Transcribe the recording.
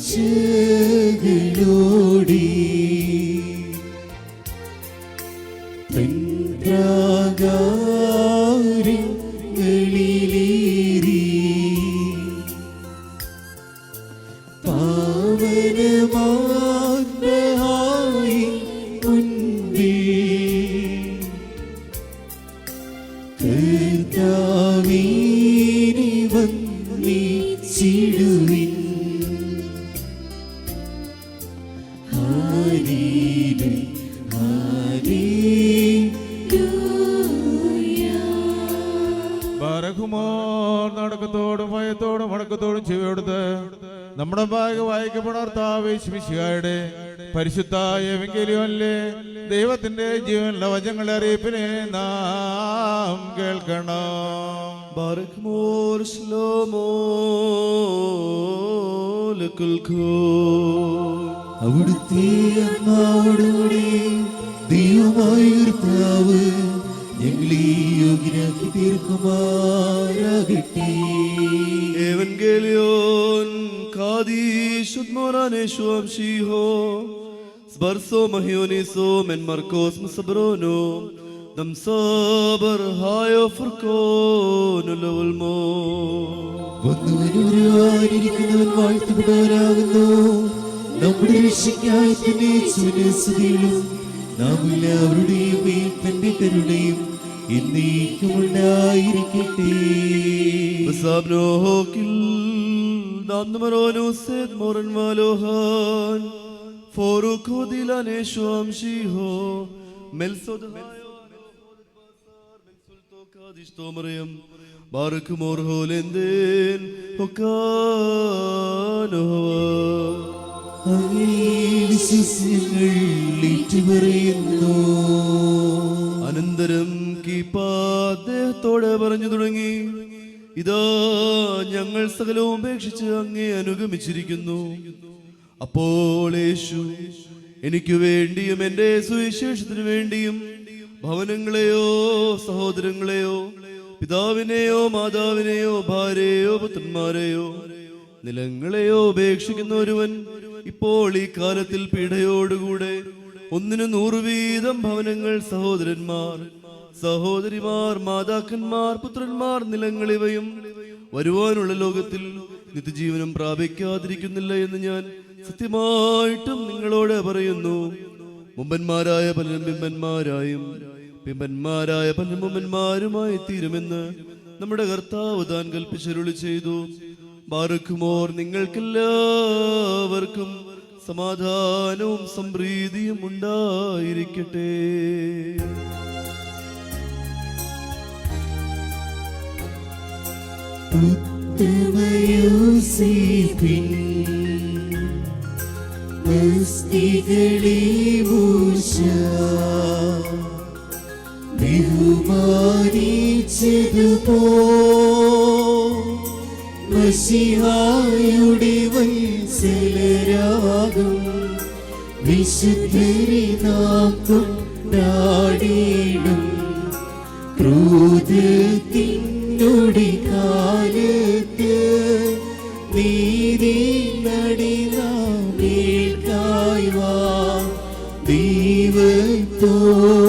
കാഴ്ചകളോടെ പ്രാകാരങ്ങളിലേറി പാവനമായി മുൻപിൽ. കർത്താവിനെ വന്നി ഹല്ലേലൂയ ഭയത്തോടും ചെവിയെടുത്ത് നമ്മുടെ ഭാഗ വായിക്കപ്പെടാർത്താവേശിമിശിഹായുടെ പരിശുദ്ധായ വെങ്കലിയോനിലെ ദൈവത്തിന്റെ ജീവനുള്ള വചങ്ങളെ അറിയിപ്പിനെ നാം കേൾക്കണം. ബാരക് മോർ ശ്ലോമോ ലക്കുൽ അവിടുത്തെ അമ്മാവോടുകൂടി ദൈവമായ ഞങ്ങളെ യോഗ്യരാക്കി തീർക്കുമാറാകട്ടെ Evangelion kadishut moraneshu amshiho Sbarso mahioniso men marcos musabrono Dam sabar hayo furkono lawalmo വന്നവനും വരുവാനിരിക്കുന്നവൻ വാഴ്ത്തപ്പെട്ടവരാകുന്നു നമ്മുടെ രക്ഷയ്ക്കായി തന്നെ സുനസ്തുതികളും നാം എല്ലാവരുടെയും മേൽ തന്റെ കരുണയും എന്നേക്കും ഉണ്ടായിരിക്കട്ടെ. വിശ്വസ്യങ്ങൾ അനന്തരം കീപ്പാദ്ദേഹത്തോടെ പറഞ്ഞു തുടങ്ങി. ഇതാ ഞങ്ങൾ സകലവും ഉപേക്ഷിച്ച് അങ്ങേ അനുഗമിച്ചിരിക്കുന്നു. അപ്പോൾ യേശു എനിക്ക് വേണ്ടിയും എന്റെ സുവിശേഷത്തിനു വേണ്ടിയും ഭവനങ്ങളെയോ സഹോദരങ്ങളെയോ പിതാവിനെയോ മാതാവിനെയോ ഭാര്യയോ പുത്രന്മാരെയോ നിലങ്ങളെയോ ഉപേക്ഷിക്കുന്ന ഒരുവൻ ഇപ്പോൾ ഈ കാലത്തിൽ പീഡയോടുകൂടെ ഒന്നിനു നൂറ് വീതം ഭവനങ്ങൾ സഹോദരന്മാർ സഹോദരിമാർ മാതാക്കന്മാർ പുത്രന്മാർ നിലങ്ങളിവയും വരുവാനുള്ള ലോകത്തിൽ നിത്യജീവനം പ്രാപിക്കാതിരിക്കുന്നില്ല എന്ന് ഞാൻ സത്യമായിട്ടും നിങ്ങളോട് പറയുന്നു. മുമ്പന്മാരായ പലരും ബിംബന്മാരായും ബിംബന്മാരായ പലരും മുമ്പന്മാരുമായി തീരുമെന്ന് നമ്മുടെ കർത്താവ് താൻ കൽപ്പിച്ചരുളി ചെയ്തു. ബാറക്കുമോർ നിങ്ങൾക്കെല്ലാവർക്കും സമാധാനവും സംപ്രീതിയും ഉണ്ടായിരിക്കട്ടെ. ഉത്തമയോസേപ്പിൻ മസ്തികളെ മൂശ ബഹുമാനിച്ചതുപോ മസിഹായുടെ വത്സലരാകും വിശുദ്ധരി നാക്കും കൊണ്ടാടിയിടും ക്രോധത്തിനൊടി കാലത്ത് നീതി നടിനാമേൽക്കായ്വാ ദൈവത്തോടായവർ